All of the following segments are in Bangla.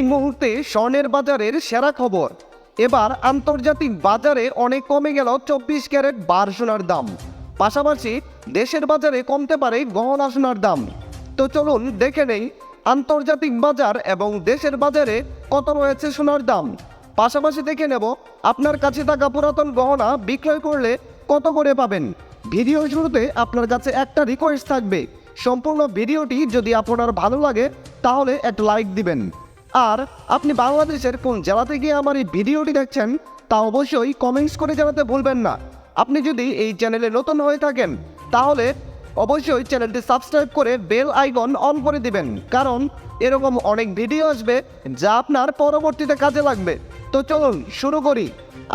এই মুহূর্তে স্বর্ণের বাজারের সেরা খবর। এবার আন্তর্জাতিক বাজারে অনেক কমে গেল চব্বিশ ক্যারেট বার সোনার দাম। পাশাপাশি দেশের বাজারে কমতে পারে গহনা সোনার দাম। তো চলুন দেখে নেই আন্তর্জাতিক বাজার এবং দেশের বাজারে কত রয়েছে সোনার দাম। পাশাপাশি দেখে নেব আপনার কাছে থাকা পুরাতন গহনা বিক্রয় করলে কত করে পাবেন। ভিডিও শুরুতে আপনার কাছে একটা রিকোয়েস্ট থাকবে। সম্পূর্ণ ভিডিওটি যদি আপনার ভালো লাগে, তাহলে একটা লাইক দিবেন। আর আপনি বাংলাদেশের কোন জেলাতে গিয়ে আমার এই ভিডিওটি দেখছেন, তা অবশ্যই কমেন্টস করে জানাতে ভুলবেন না। আপনি যদি এই চ্যানেলে নতুন হয়ে থাকেন, তাহলে অবশ্যই চ্যানেলটি সাবস্ক্রাইব করে বেল আইকন অন করে দিবেন। কারণ এরকম অনেক ভিডিও আসবে, যা আপনার পরবর্তীতে কাজে লাগবে। তো চলুন শুরু করি।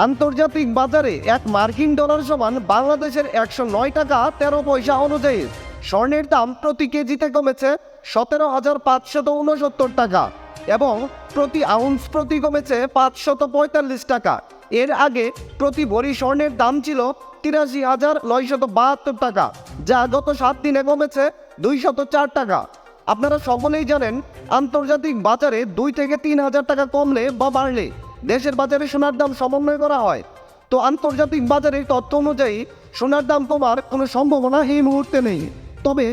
আন্তর্জাতিক বাজারে এক মার্কিন ডলার সমান বাংলাদেশের একশো নয় টাকা তেরো পয়সা অনুযায়ী স্বর্ণের দাম প্রতি কেজিতে কমেছে সতেরো হাজার পাঁচশত উনসত্তর টাকা। এবং প্রতি আউন্স প্রতি কমেছে পাঁচশত পঁয়তাল্লিশ টাকা। এর আগে প্রতি ভরি স্বর্ণের দাম ছিল তিরাশি হাজার নয়শত বাহাত্তর টাকা, যা গত সাত দিনে কমেছে দুইশত চার টাকা। আপনারা সকলেই জানেন, আন্তর্জাতিক বাজারে দুই থেকে তিন হাজার টাকা কমলে বা বাড়লে দেশের বাজারে সোনার দাম সমন্বয় করা হয়। তো আন্তর্জাতিক বাজারের তথ্য অনুযায়ী, সোনার দাম কমার কোনো সম্ভাবনা এই মুহূর্তে নেই। তবে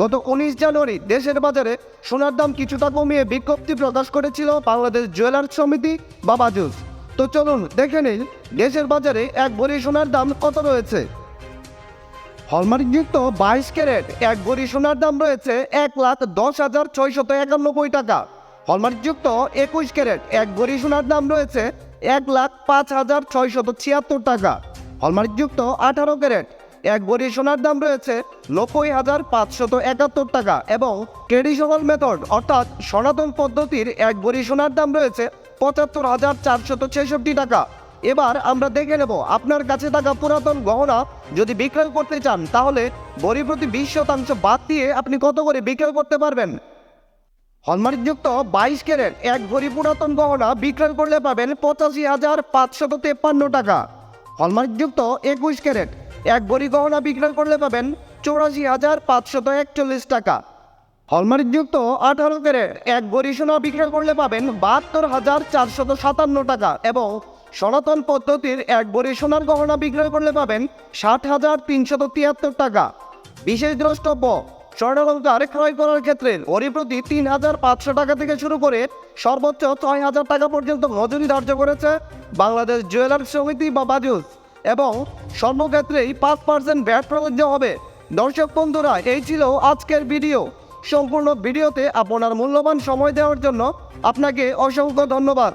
গত উনিশ জানুয়ারি দেশের বাজারে সোনার দাম কিছুটা কমিয়ে বিজ্ঞপ্তি প্রকাশ করেছিল বাংলাদেশ জুয়েলার্স সমিতি বা বাজুস তো চলুন দেখে নিন দেশের বাজারে এক ভরি সোনার দাম কত রয়েছে? হলমার্কযুক্ত বাইশ ক্যারেট, এক ভরি সোনার দাম রয়েছে এক লাখ দশ হাজার ছয়শত একানব্বই টাকা। হলমার্কযুক্ত একুশ ক্যারেট, এক ভরি সোনার দাম রয়েছে এক লাখ পাঁচ হাজার ছয়শত ছিয়াত্তর টাকা। হলমার্কযুক্ত আঠারো ক্যারেট এক ভরি সোনার দাম রয়েছে নব্বই হাজার পাঁচশত একাত্তর টাকা এবং ট্রেডিশনাল মেথড, অর্থাৎ সনাতন পদ্ধতির এক ভরি সোনার দাম রয়েছে পঁচাত্তর হাজার চারশত ছেষট্টি টাকা। এবার আমরা দেখে নেব আপনার কাছে থাকা পুরাতন গহনা যদি বিক্রয় করতে চান, তাহলে বড়ি প্রতি বিশ শতাংশ বাদ দিয়ে আপনি কত করে বিক্রয় করতে পারবেন? হলমার্কযুক্ত বাইশ ক্যারেট এক ভরি পুরাতন গহনা বিক্রয় করলে পাবেন পঁচাশি হাজার পাঁচশত তেপ্পান্ন টাকা। হলমার্কযুক্ত একুশ ক্যারেট এক ভরি গহনা বিক্রয় করলে পাবেন চৌরাশি হাজার পাঁচশত একচল্লিশ টাকা। হলমার্কযুক্ত আঠারো ক্যারেট এক ভরি সোনা বিক্রয় করলে পাবেন বাহাত্তর হাজার চারশত সাতান্ন টাকা এবং সনাতন পদ্ধতির এক ভরি সোনার গহনা বিক্রয় করলে পাবেন ষাট হাজার তিনশত তিয়াত্তর টাকা। বিশেষ দ্রষ্টব্য, স্বর্ণালঙ্কার ক্রয় করার ক্ষেত্রে ওরি প্রতি তিন হাজার পাঁচশো টাকা থেকে শুরু করে সর্বোচ্চ ছয় হাজার টাকা পর্যন্ত মজুরি ধার্য করেছে বাংলাদেশ জুয়েলার্স সমিতি বা বাজুস এবং সর্বক্ষেত্রেই পাঁচ পার্সেন্ট ব্যাট প্রযোজ্য হবে। দর্শক বন্ধুরা, এই ছিল আজকের ভিডিও। সম্পূর্ণ ভিডিওতে আপনার মূল্যবান সময় দেওয়ার জন্য আপনাকে অসংখ্য ধন্যবাদ।